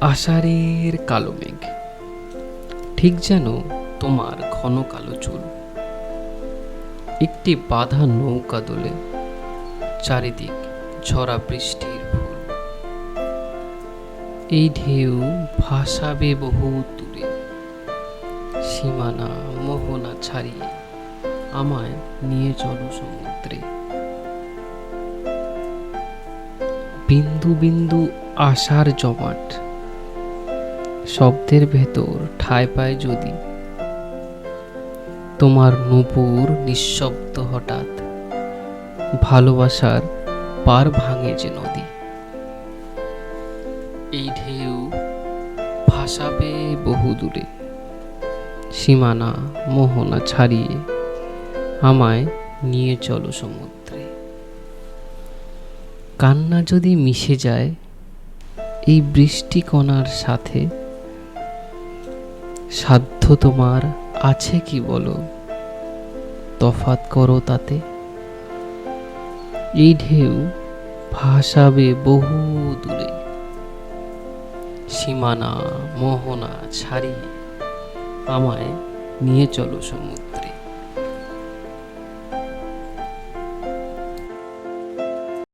আষাঢ়ের কালো মেঘ। ঠিক যেন তোমার ঘন কালো চুল। একটি বাঁধা নৌকা দোলে চারিদিক ঝরা বৃষ্টির ফুল। এই ঢেউ ভাসাবে বহু দূরে। সীমানা মোহনা ছাড়িয়ে আমায় নিয়ে চলো সমুদ্রে। বিন্দু বিন্দু আশার জমাট শব্দের ভেতর ঠায় পায় যদি। তোমার নূপুর নিঃশব্দ হঠাৎ। ভালোবাসার পার ভাঙে যে নদী। এই ঢেউ ভাসাবে বহু দূরে সীমানা মোহনা ছাড়িয়ে আমায় নিয়ে চলো সমুদ্রে। কান্না যদি মিশে যায়, এই বৃষ্টি কণার সাথে সাধ্য তোমার আছে কি বলো? তফাত করো তাতে। এই ঢেউ ভাসাবে বহু দূরে। সীমানা মোহনা ছাড়িয়ে আমায় নিয়ে চলো সমুদ্রে।